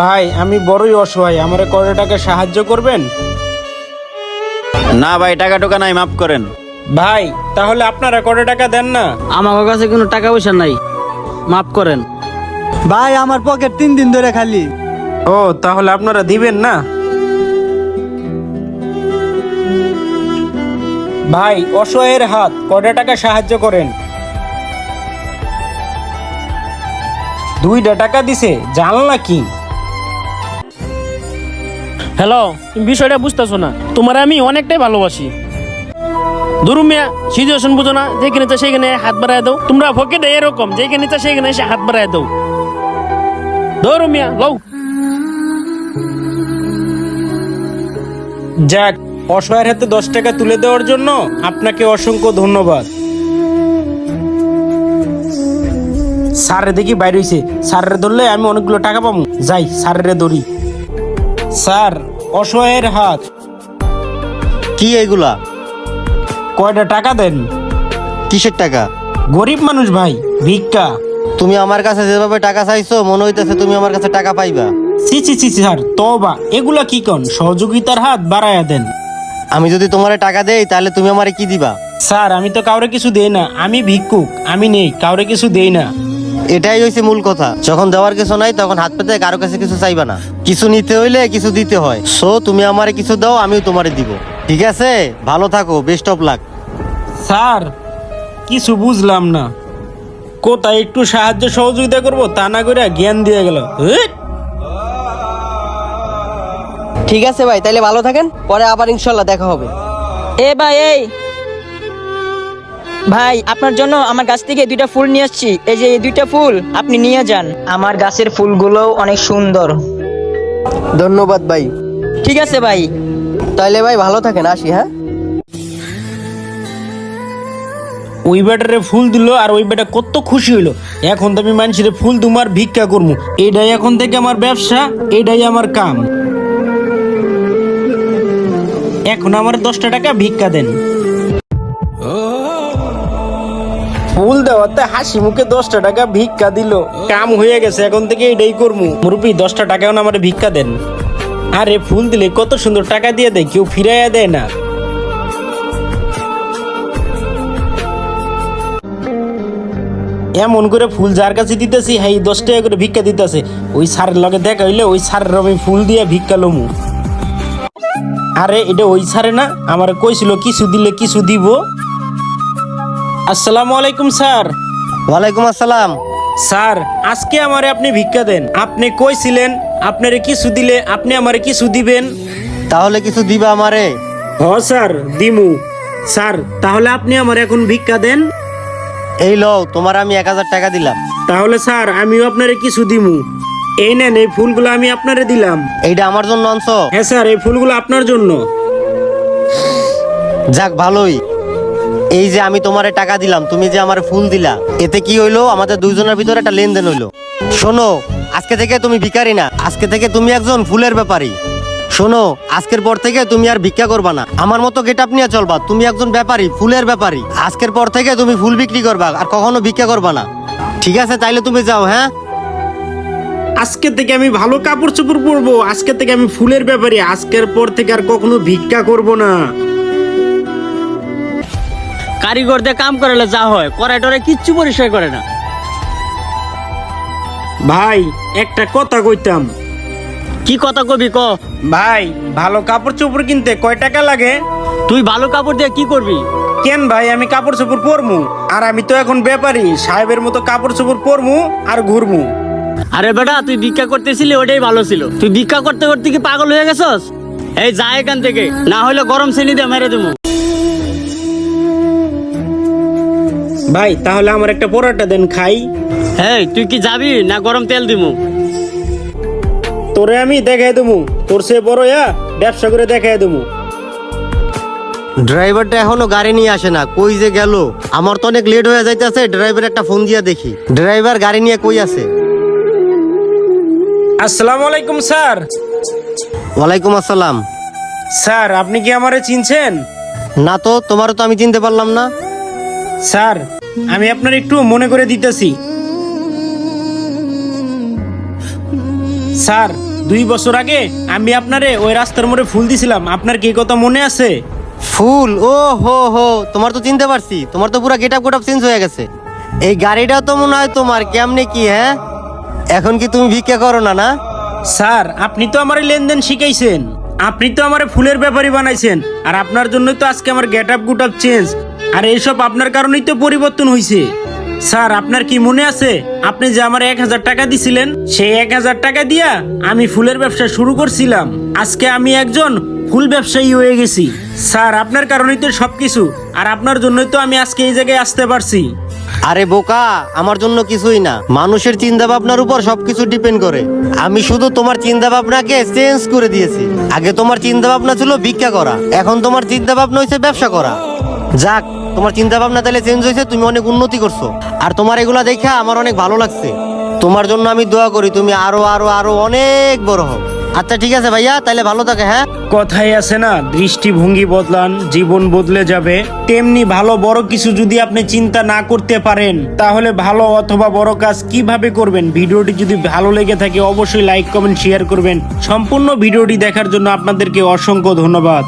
ভাই আমি বড়ই অসহায় আমার কয়টা টাকা সাহায্য করবেন? না ভাই টাকা টোকা নাই মাফ করেন। ভাই তাহলে আপনারা কয়টা টাকা দেন না? আমার কাছে কোনো টাকা পয়সা নাই মাফ করেন। ভাই আমার পকেট তিন দিন ধরে খালি। ও তাহলে আপনারা দিবেন না? ভাই অসহায়ের হাত কয়টা টাকা সাহায্য করেন? দুইটা টাকা দিছে জানলা কি? হ্যালো, তুমি বিষয়টা বুঝতেছো না। তোমার আমি অনেকটাই ভালোবাসি। ধরুন মিয়া সিচুয়েশন বুঝো না, যেখানে চা সেখানে হাত বাড়ায় দাও। তোমরা ফকেটে এরকম, যেখানে চা সেখানে এসে হাত বাড়ায় দাও। ধরো মিয়া, লও। যাক, অসহায়ের হাতে দশ টাকা তুলে দেওয়ার জন্য আপনাকে অসংখ্য ধন্যবাদ। স্যারে দেখি বাইরে হইছে। স্যারের ধরলে আমি অনেকগুলো টাকা পাবো। যাই স্যারের ধরি। স্যার অসহায়ের হাত। কি এগুলা কয়টা টাকা দেন? কিসের টাকা? গরিব মানুষ ভাই ভিক্ষা। তুমি আমার কাছে যেভাবে টাকা চাইছো মনে হইতেছে তুমি আমার কাছে টাকা পাইবা। সি সি সি স্যার তবা এগুলা কি কন? সহযোগিতার হাত বাড়ায়া দেন। আমি যদি তোমারে টাকা দেই তাহলে তুমি আমারে কি দিবা? স্যার আমি তো কাউরে কিছু দেই না। আমি ভিক্ষুক আমি নেই কাউরে কিছু দেই না। এটাই হয়েছে মূল কথা। যখন দেওয়ার কিছু নাই তখন হাত পেতে কারও কাছে কিছু চাইবা না। কিছু নিতে হইলে কিছু দিতে হয়। সো তুমি আমারে কিছু দাও আমিও তোমারে দিব। ঠিক আছে? ভালো থাকো বেস্ট অফ লাক স্যার কিছু বুঝলাম না। কোথায় একটু সাহায্য সহযোগিতা করব তা না করে জ্ঞান দিয়ে গেল। ঠিক আছে ভাই তাইলে ভালো থাকেন পরে আবার ইনশাল্লাহ দেখা হবে। এ ভাই এই। ভাই আপনার জন্য আমার গাছ থেকে দুইটা ফুল নিয়ে আসছি। এই যে এই দুইটা ফুল আপনি নিয়ে যান। আমার গাছের ফুলগুলো অনেক সুন্দর। ধন্যবাদ ভাই। ঠিক আছে ভাই। তাহলে ভাই ভালো থাকেন আসি হ্যাঁ? ওই বেটারে ফুল দিল আর ওই বেটা কত খুশি হইল। এখন তো আমি মানুষের ফুল তোমার ভিক্ষা করব এটাই এখন থেকে আমার ব্যবসা এটাই আমার কাম। এখন আমার দশটা টাকা ভিক্ষা দেন। দেওয়াতে হাসি মুখে দশটা টাকা ভিক্ষা দিল। কাম হয়ে গেছে, এখন থেকে এটাই করব মুরব্বী, দশটা টাকা আমার ভিক্ষা দেন। আরে, ফুল দিলে কত সুন্দর টাকা দিয়ে দেয়, কেউ ফিরাইয়া দেয় না। এমন করে ফুল যার কাছে দিতেছি হ্যাঁ দশ টাকা করে ভিক্ষা দিতেছে। ওই স্যারের লগে দেখা হইলে ওই স্যারের আমি ফুল দিয়ে ভিক্ষা লমু। আরে, এটা ওই স্যারে না, আমার কইছিল, কিছু দিলে কিছু দিব। আসসালামু আলাইকুম স্যার। ওয়ালাইকুম আসসালাম। স্যার আজকে আমারে আপনি ভিক্ষা দেন। আপনি কইছিলেন আপনারে কিছু দিলে আপনি আমারে কিছু দিবেন? তাহলে কিছু দিবা আমারে? হ স্যার দিমু। স্যার তাহলে আপনি আমার এখন ভিক্ষা দেন? এই লও তোমার আমি এক হাজার টাকা দিলাম। তাহলে স্যার আমিও আপনারে কিছু দিমু। এই নেন এই ফুলগুলো আমি আপনারে দিলাম। এইটা আমার জন্য আনছো? হ্যাঁ স্যার এই ফুলগুলো আপনার জন্য। যাক ভালোই। এই যে আমি তোমারে টাকা দিলাম, তুমি যে আমার ফুল দিলা, এতে কি হইল? আমাদের দুইজনের ভিতরে একটা লেনদেন হইল। শোনো, আজকে থেকে তুমি ভিকারি না, আজকে থেকে তুমি একজন ফুলের ব্যাপারী। শোনো, আজকের পর থেকে তুমি আর ভিক্ষা করবা না। আমার মতো গেট আপ নিয়ে চলবা, তুমি একজন ব্যাপারী, ফুলের ব্যাপারী। আজকের পর থেকে তুমি ফুল বিক্রি করবা, আর কখনো ভিক্ষা করবা না। ঠিক আছে, তাইলে তুমি যাও হ্যাঁ? আজকে থেকে আমি ভালো কাপড় চোপড় পরবো, আজকে থেকে আমি ফুলের ব্যাপারে, আজকের পর থেকে আর কখনো ভিক্ষা করব না। কারিগর দিয়ে কাম করালে যা হয় করে টরে কিচ্ছু পরিষ্কার করে না। ভাই একটা কথা কইতাম। কি কথা কবি ক? ভাই ভালো কাপড় চোপড় কিনতে কয় টাকা লাগে? তুই ভালো কাপড় দিয়ে কি করবি? কেন ভাই আমি কাপড় চোপড় পরমু? আর আমি তো এখন ব্যাপারী সাহেবের মতো কাপড় চোপড় পরমু আর ঘুরমু। আরে বেটা তুই ভিক্ষা করতেছিলি ওটাই ভালো ছিল। তুই ভিক্ষা করতে করতে কি পাগল হয়ে গেছস? এই যা এখান থেকে না হলে গরম শ্রেণি দিয়ে মেরে দেবো। ভাই তাহলে আমার একটা পরোটা দেন খাই। হ্যাঁ তুই কি যাবি না গরম তেল দিমু? তোরে আমি দেখাই দেবো। তোর সে বড় ইয়া ব্যবসা করে দেখাই দেবো। ড্রাইভারটা এখনও গাড়ি নিয়ে আসে না কই যে গেল? আমার তো অনেক লেট হয়ে যাইতেছে ড্রাইভার একটা ফোন দিয়া দেখি। ড্রাইভার গাড়ি নিয়ে কই আছে? আসসালামু আলাইকুম স্যার। ওয়ালাইকুম আসসালাম। স্যার আপনি কি আমারে চিনছেন? না তো তোমারও তো আমি চিনতে পারলাম না। স্যার আমি আপনার একটু মনে করে দিতেছি। স্যার দুই বছর আগে আমি আপনারে ওই রাস্তার মোড়ে ফুল দিছিলাম। আপনার কি কথা মনে আছে? ফুল? ও হো হো তোমার তো চিনতে পারছি। তোমার তো পুরো get up got up change হয়ে গেছে। এই গাড়িটাও তো মনে হয় তোমার কেমনে কি হ্যাঁ? এখন কি তুমি ভিক্ষা করো না না? স্যার আপনি তো আমার লেনদেন শিখাইছেন। আপনি তো আমার ফুলের ব্যাপারই বানাইছেন। আর আপনার জন্যই তো আজকে আমার get up got up change আর এইসব আপনার কারণেই তো পরিবর্তন হয়েছে স্যার, আপনার কি মনে আছে? আপনি যে আমার এক হাজার টাকা দিছিলেন, সেই এক হাজার টাকা দিয়া আমি ফুলের ব্যবসা শুরু করছিলাম। আজকে আমি একজন ফুল ব্যবসায়ী হয়ে গেছি। স্যার, আপনার কারণেই তো সবকিছু, আর আপনার জন্যই তো আমি আজকে এই জায়গায় আসতে পারছি। আরে বোকা, আমার জন্য কিছুই না। মানুষের চিন্তা ভাবনার উপর সবকিছু ডিপেন্ড করে। আমি শুধু তোমার চিন্তা ভাবনাকে চেঞ্জ করে দিয়েছি। আগে তোমার চিন্তা ভাবনা ছিল ভিক্ষা করা, এখন তোমার চিন্তা ভাবনা হয়েছে ব্যবসা করা। যাক তোমার চিন্তা ভাবনা তাহলে চেঞ্জ হয়েছে, তুমি অনেক উন্নতি করছ। আর তোমার এগুলা দেখে আমার অনেক ভালো লাগছে। তোমার জন্য আমি দোয়া করি, তুমি আরও আরও আরও অনেক বড় হও। আচ্ছা ঠিক আছে ভাইয়া, তাহলে ভালো থাকে হ্যাঁ? কথাই আছে না, দৃষ্টিভঙ্গি বদলান, জীবন বদলে যাবে। তেমনি ভালো, বড় কিছু যদি আপনি চিন্তা না করতে পারেন, তাহলে ভালো অথবা বড় কাজ কীভাবে করবেন? ভিডিওটি যদি ভালো লেগে থাকে, অবশ্যই লাইক কমেন্ট শেয়ার করবেন। সম্পূর্ণ ভিডিওটি দেখার জন্য আপনাদেরকে অসংখ্য ধন্যবাদ।